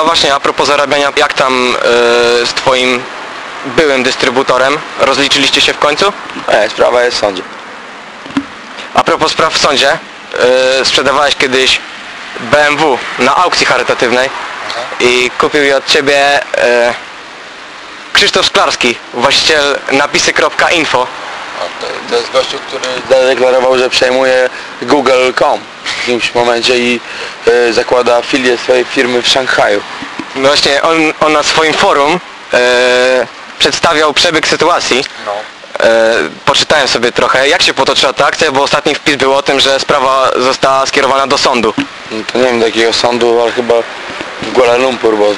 A właśnie, a propos zarabiania, jak tam e, z twoim byłym dystrybutorem? Rozliczyliście się w końcu? Nie, sprawa jest w sądzie. A propos spraw w sądzie, e, sprzedawałeś kiedyś BMW na aukcji charytatywnej i kupił je od ciebie e, Krzysztof Szklarski, właściciel napisy.info. To, jest gościu, który zadeklarował, że przejmuje Google.com jakimś momencie i e, zakłada filię swojej firmy w Szanghaju. No właśnie, on, on na swoim forum e, przedstawiał przebieg sytuacji. No. E, poczytałem sobie trochę, jak się potoczyła ta akcja, bo ostatni wpis był o tym, że sprawa została skierowana do sądu. No to nie wiem do jakiego sądu, ale chyba w Kuala Lumpur, bo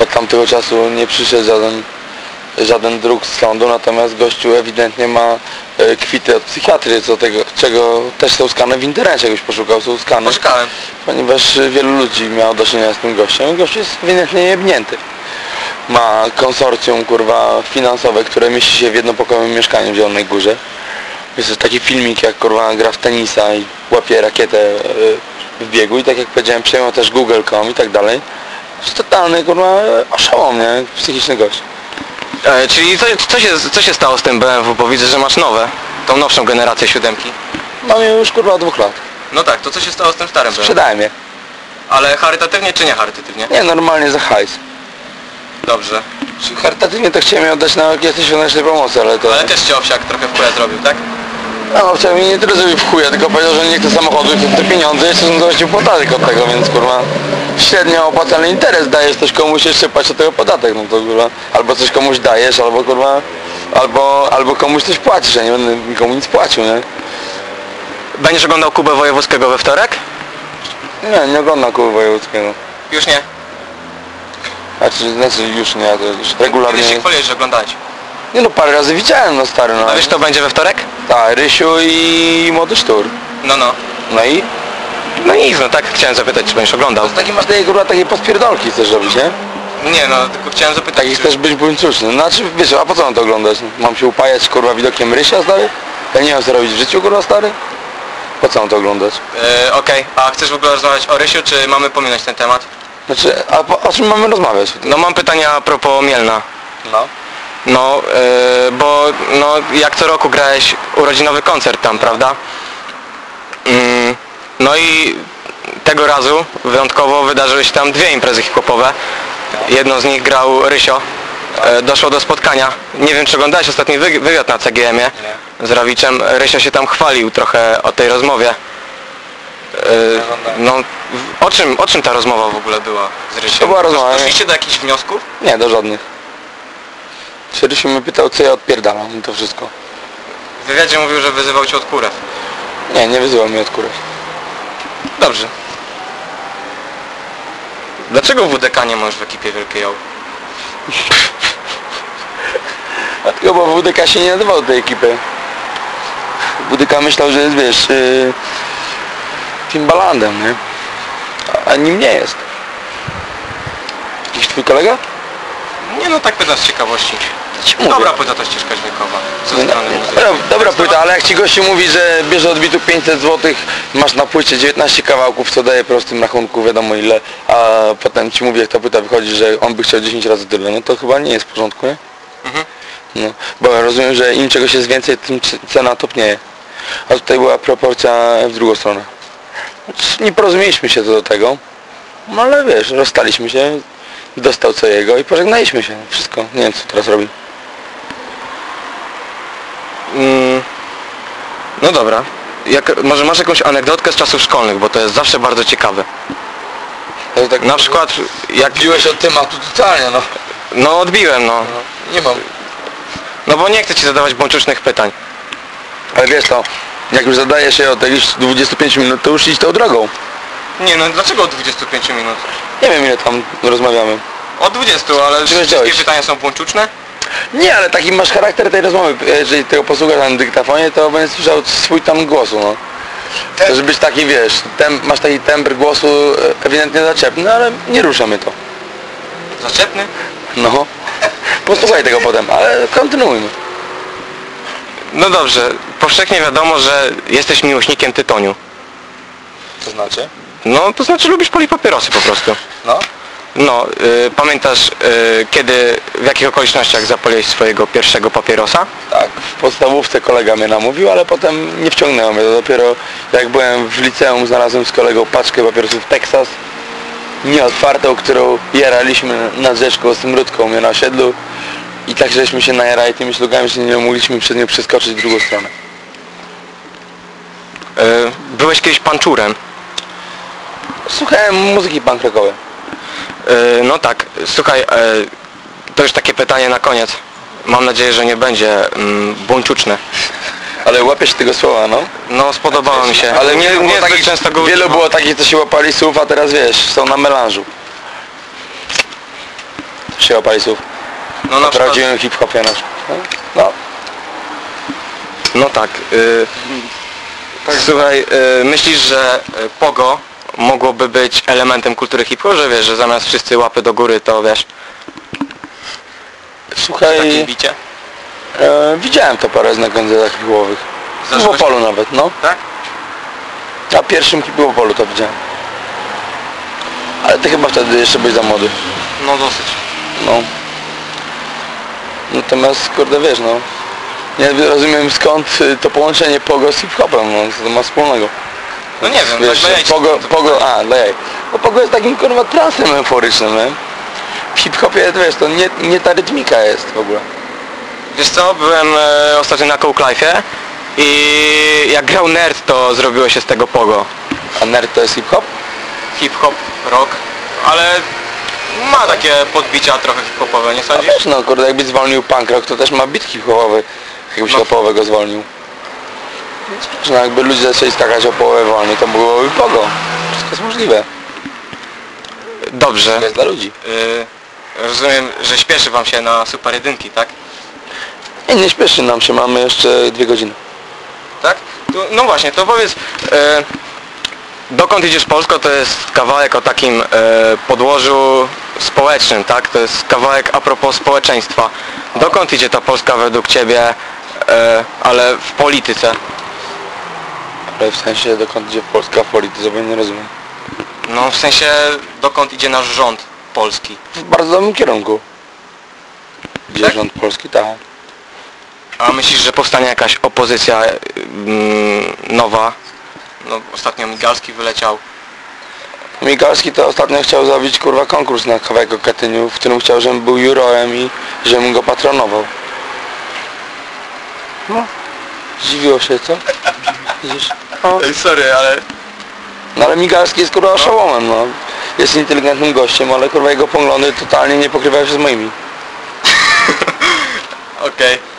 od tamtego czasu nie przyszedł żaden, żaden druk z sądu, natomiast gościu ewidentnie ma e, kwity od psychiatry, co tego, czego też są skany w internecie, jakbyś poszukał, są skany. Poszukałem. Ponieważ e, wielu ludzi miało do czynienia z tym gościem. Gość jest ewidentnie jebnięty. Ma konsorcjum kurwa finansowe, które mieści się w jednopokojowym mieszkaniu w Zielonej Górze. Jest też taki filmik jak kurwa gra w tenisa i łapie rakietę e, w biegu i tak jak powiedziałem przejmą też Google.com i tak dalej. To jest totalny kurwa oszołom, nie? Psychiczny gość. E, czyli co, co, się, co się stało z tym BMW, bo widzę, że masz nowe, tą nowszą generację siódemki. Mam je już kurwa od dwóch lat. No tak, to co się stało z tym starym BMW? Sprzedałem je. Ale charytatywnie czy nie charytatywnie? Nie, normalnie za hajs. Dobrze. Charytatywnie to chciałem je oddać na jakieś świątecznej pomocy, ale to... Ale też cię owsiak trochę w kule zrobił, tak? No, chciał mi nie tyle zrobił w chuja, tylko powiedział, że nie chce samochodu i te pieniądze jeszcze są dość podatek od tego, więc kurwa średnio opłacalny interes dajesz, coś komuś jeszcze płaci od tego podatek, no to kurwa albo coś komuś dajesz, albo kurwa albo, albo komuś coś płacisz, ja nie będę nikomu nic płacił, nie? Będziesz oglądał Kubę Wojewódzkiego we wtorek? Nie, nie oglądam Kuby Wojewódzkiego. Już nie. Znaczy, znaczy już nie, to już regularnie... Kiedyś się chwaliłeś, że oglądałeś. Nie no, parę razy widziałem, no stary, no. A wiesz kto będzie we wtorek? Tak, Rysiu i Młody Sztur. No, no. No i? No nic, no tak chciałem zapytać, czy będziesz oglądał. Taki masz takie kurwa takie podpierdolki chcesz robić, nie? Nie no, tylko chciałem zapytać, Takich czy... też być buńczuczny. Znaczy, wiesz, a po co mam to oglądać? Mam się upajać, kurwa, widokiem Rysia, stary? Ja nie wiem, co robić w życiu, kurwa, stary? Po co mam to oglądać? E, Okej, a chcesz w ogóle rozmawiać o Rysiu, czy mamy pominąć ten temat? Znaczy, a po, o czym mamy rozmawiać? No mam pytania a propos Mielna. No. No, e, bo no, jak co roku grałeś urodzinowy koncert tam, prawda? Mm, no i tego razu wyjątkowo wydarzyły się tam dwie imprezy hip-hopowe. Jedną z nich grał Rysio. E, doszło do spotkania. Nie wiem czy oglądałeś ostatni wy- wywiad na CGM-ie z Rawiczem. Rysio się tam chwalił trochę o tej rozmowie. E, no, w- o czym, o czym ta rozmowa w ogóle była z Rysiem? To była rozmowa, nie? Doszliście do jakichś wniosków? Nie, do żadnych. Czy Rysiu mnie pytał, co ja odpierdalam i to wszystko. W wywiadzie mówił, że wyzywał cię od kurew. Nie, nie wyzywał mnie od kurew. Dobrze. Dlaczego WDK nie masz w ekipie Wielkiej Ją? Dlatego, bo WDK się nie nadawał do tej ekipy. WDK myślał, że jest, wiesz, yy, Timbalandem, nie? A, a nim nie jest. Jakiś twój kolega? Nie no, tak pytam z ciekawości. Ci mówię. Dobra płyta to ścieżka dźwiękowa. Co No, strony muzyki. dobra, dobra płyta, ale jak ci gościu mówi, że bierze od bitu 500 zł, masz na płycie 19 kawałków, co daje prostym rachunku wiadomo ile, a potem ci mówi jak ta płyta wychodzi, że on by chciał 10 razy tyle, no to chyba nie jest w porządku, nie? Mhm. No, bo ja rozumiem, że im czegoś jest więcej, tym cena topnieje. A tutaj była proporcja w drugą stronę. Znaczy, Nie porozumieliśmy się co do tego, no ale wiesz, rozstaliśmy się, dostał co jego i pożegnaliśmy się. Wszystko. Nie wiem co teraz robi. Mm, no dobra. Jak, może masz jakąś anegdotkę z czasów szkolnych, bo to jest zawsze bardzo ciekawe. Ja tak Na przykład jak... Piłeś od tematu totalnie, no. No odbiłem no. Nie mam. No bo nie chcę ci zadawać bączucznych pytań. Ale wiesz to, jak już zadajesz się od jakichś 25 minut, to już idź tą drogą. Nie no, dlaczego od 25 minut? Nie wiem ile tam rozmawiamy. Od 20, ale wszystkie pytania są bączuczne? Nie, ale taki masz charakter tej rozmowy. Jeżeli tego posłuchasz na dyktafonie, to będziesz słyszał swój ton głosu, no. Chcesz być taki, wiesz, masz taki tembr głosu e, ewidentnie zaczepny, ale nie rusza mnie to. Zaczepny? No. Posłuchaj tego potem, ale kontynuujmy. No dobrze, powszechnie wiadomo, że jesteś miłośnikiem tytoniu. To znaczy? No, to znaczy lubisz pali papierosy po prostu. No. No, y, pamiętasz y, kiedy, w jakich okolicznościach zapaliłeś swojego pierwszego papierosa? Tak, w podstawówce kolega mnie namówił, ale potem nie wciągnęło mnie. To dopiero jak byłem w liceum znalazłem z kolegą paczkę papierosów Texas nieotwartą, którą jaraliśmy nad rzeczką z Mrutką mnie na osiedlu i tak żeśmy się najarali tymi ślugami, że nie mogliśmy przez nie przeskoczyć w drugą stronę. Y, byłeś kiedyś panczurem? Słuchałem muzyki punk rockowej. Y, no tak, słuchaj, y, to już takie pytanie na koniec. Mam nadzieję, że nie będzie mm, buńczuczne. Ale łapię się tego słowa, no. No, spodobało mi się. Ale nie, nie było zbyt takich, często go wielu używam. było takich, co się łapali słów, a teraz wiesz, są na melanżu. To się łapali słów. No, na prawdziwym hip-hopie nasz. No. no. no tak. Y, Słuchaj, y, myślisz, że y, pogo mogłoby być elementem kultury hip-hop, że wiesz, że zamiast wszyscy łapy do góry, to wiesz, takie Słuchaj, bicie? e, widziałem to parę razy na koncertach hip-hopowych. W Zdarzyło się? Opolu nawet, no. Tak? Na pierwszym hip-hopolu to widziałem. Ale ty chyba wtedy jeszcze byłeś za młody. No dosyć. No. Natomiast, kurde, wiesz, no. Nie rozumiem skąd y, to połączenie pogo z hip-hopem, no, co to ma wspólnego. No nie wiem, Wiesz, tak pogo, to pogo, a, dla jaj. Bo pogo jest takim, kurwa, transem euforycznym, nie? W hip-hopie, wiesz, to nie, nie ta rytmika jest w ogóle. Wiesz co, byłem e, ostatnio na Coke i jak grał Nerd, to zrobiło się z tego pogo. A nerd to jest hip-hop? Hip-hop, rock, ale ma takie podbicia trochę hip-hopowe, nie sądzisz? wiesz, no, kurde, jakbyś zwolnił punk rock, to też ma beat hip-hopowy. Jakbyś No. o połowę go zwolnił. Wiesz, no, jakby ludzie zaczęli skakać o połowę wolniej, to byłoby pogo. Wszystko jest możliwe. Dobrze. To jest dla ludzi. Y, rozumiem, że śpieszy wam się na super jedynki, tak? Nie, nie śpieszy nam się, mamy jeszcze dwie godziny. Tak? To, no właśnie, to powiedz, e, dokąd idziesz Polsko to jest kawałek o takim e, podłożu społecznym, tak? To jest kawałek a propos społeczeństwa. Dokąd idzie ta Polska według Ciebie, ale w polityce? Ale w sensie, dokąd idzie Polska w polityce, bo nie rozumiem. No w sensie, dokąd idzie nasz rząd polski? W bardzo dobrym kierunku. Idzie Tak? rząd polski, tak. A myślisz, że powstanie jakaś opozycja mm, nowa? No ostatnio Migalski wyleciał. Migalski to ostatnio chciał zrobić kurwa konkurs na kawałek o Katyniu, w którym chciał, żebym był jurorem i żebym go patronował. No. Zdziwiło się, co? Widzisz? No. Ej, sorry, ale... no ale Migalski jest kurwa oszołomem, no. Jest inteligentnym gościem, ale kurwa jego poglądy totalnie nie pokrywają się z moimi. Okej.